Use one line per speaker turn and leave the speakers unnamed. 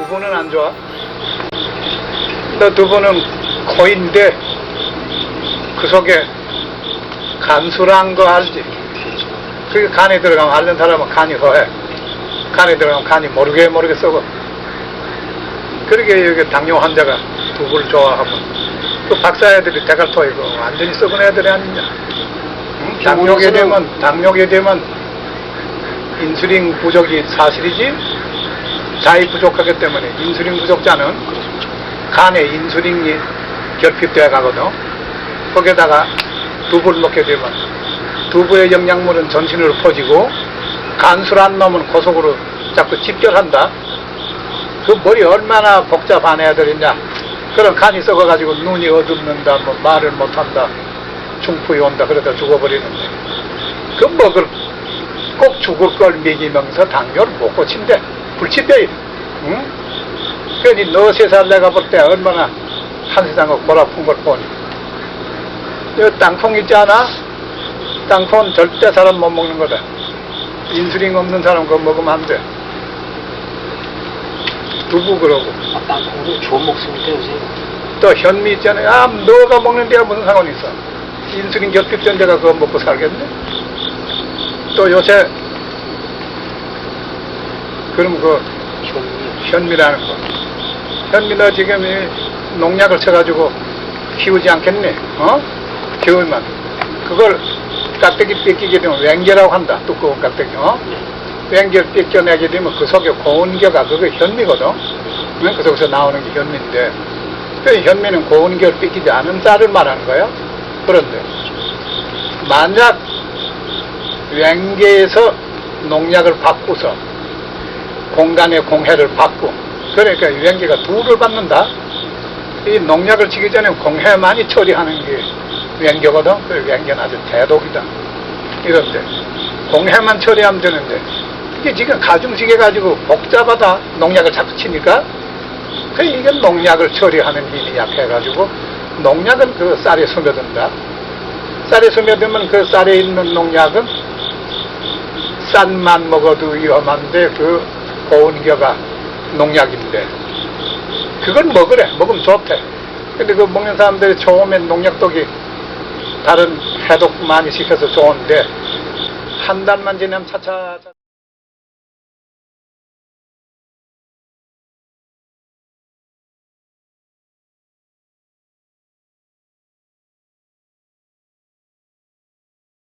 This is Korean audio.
두부는 안 좋아? 너 두부는 코인데 그 속에 간수란 거 알지? 그게 간에 들어가면 앓는 사람은 간이 허해. 간에 들어가면 간이 모르게 모르게 썩어. 그러게 여기 당뇨 환자가 두부를 좋아하면 그 박사 애들이 대갈토 이거 완전히 썩은 애들이 아니냐. 응? 당뇨게 되면 당뇨게 되면 인슐린 부족이 사실이지. 자위 부족하기 때문에 인슐린 부족자는 간에 인슐린이 결핍되어 가거든. 거기에다가 두부를 먹게 되면 두부의 영양분은 전신으로 퍼지고 간술한 놈은 고속으로 자꾸 집결한다. 그 머리 얼마나 복잡한 애들이냐. 그런 간이 썩어가지고 눈이 어둡는다, 뭐 말을 못한다, 중풍이 온다, 그러다 죽어버리는데. 그 먹을, 꼭 죽을 걸 먹이면서 당뇨를 못 고친대. 불치대, 응? 그러니 너세살 내가 볼 때 얼마나 한 세상을 골아픈 걸 보니. 이 땅콩 있지 않아? 땅콩은 절대 사람 못 먹는 거다. 인슐린 없는 사람 그거 먹으면 안 돼. 두부 그러고.
아, 땅콩도 좋은 먹습니다 요새.
또 현미 있잖아요. 아, 너가 먹는 데가 무슨 상관이 있어. 인슐린 결핍된 데가 그거 먹고 살겠네. 또 요새, 그럼 그
현미.
현미라는 거. 현미 너 지금 이 농약을 쳐가지고 키우지 않겠니? 어? 키우면. 그걸 깍대기 뺏기게 되면 웽겨라고 한다. 두꺼운 깍대기, 어? 웽겨 뺏겨내게 되면 그 속에 고온겨가 그게 현미거든. 응? 그 속에서 나오는 게 현미인데. 그 현미는 고온겨를 뺏기지 않은 쌀을 말하는 거야. 그런데 만약 웽겨에서 농약을 바꾸서 공간의 공해를 받고 그러니까 유행기가 둘을 받는다. 이 농약을 치기 전에 공해만이 처리하는 게 유행기거든. 그 유행기는 아주 대독이다. 이런데 공해만 처리하면 되는데 이게 지금 가중시계 가지고 복잡하다. 농약을 자꾸 치니까 그 이게 농약을 처리하는 힘이 약해가지고 농약은 그 쌀에 스며든다. 쌀에 스며들면 그 쌀에 있는 농약은 쌀만 먹어도 위험한데 그 고온겨가 농약인데. 그걸 먹으래. 먹으면 좋대. 근데 그 먹는 사람들이 처음엔 농약독이 다른 해독 많이 시켜서 좋은데 한 달만 지나면 차차